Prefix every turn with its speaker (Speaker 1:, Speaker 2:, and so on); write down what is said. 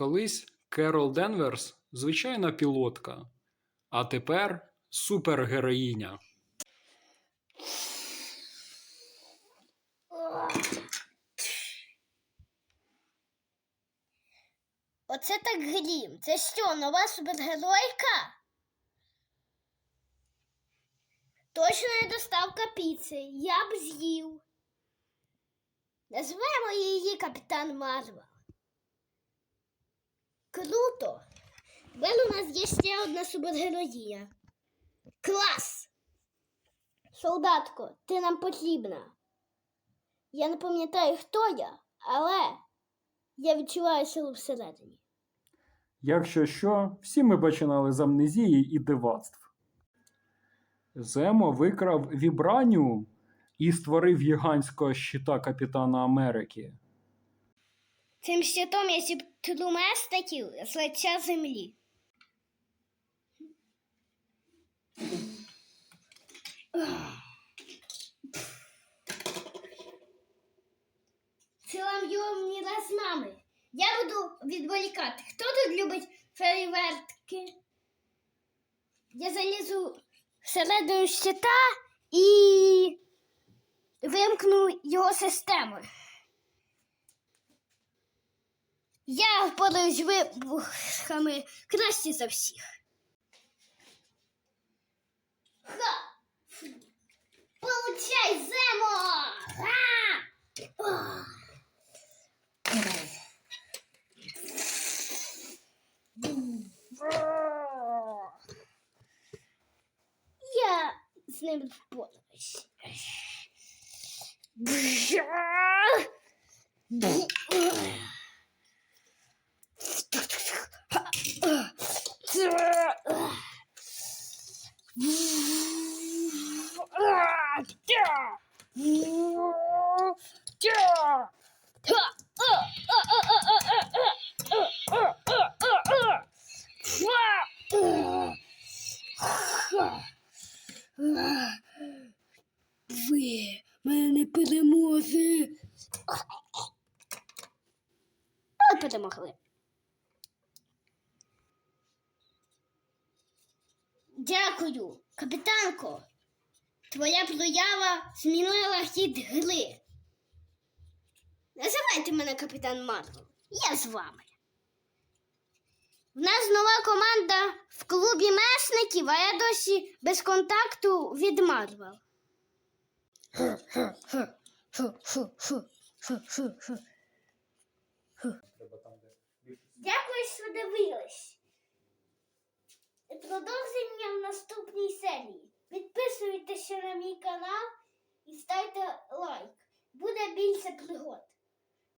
Speaker 1: Колись Керол Денверс звичайна пілотка, а тепер супергероїня.
Speaker 2: Оце так грім. Це що, нова супергеройка? Точно не доставка піци. Я б з'їв. Назвемо її Капітан Марвел. Круто! Тепер у нас є ще одна супергероїня. Клас! Солдатко, ти нам потрібна. Я не пам'ятаю, хто я, але я відчуваю силу всередині.
Speaker 1: Якщо що, всі ми починали з амнезії і дивацтв. Земо викрав вібраніум і створив гігантського щита Капітана Америки.
Speaker 2: Цим щитом я зіптру местиків з лиця землі. Силам його з нами. Я буду відволікати. Хто тут любить фейвертки? Я залізу всередину щита і вимкну його систему. Я впораюсь з вибухами краще за всіх. Ха! Получай, Земо! Я з ним впораюсь. Ви мене перемогли. Але перемогли. Дякую, капітанко. Твоя проява змінила хід гри. Називайте мене капітан Марвел. Я з вами. В нас нова команда в клубі месників, а я досі без контакту від Марвел. Дякую, що дивились. Продовження в наступній серії. Підписуйтеся на мій канал і ставте лайк. Буде більше пригод.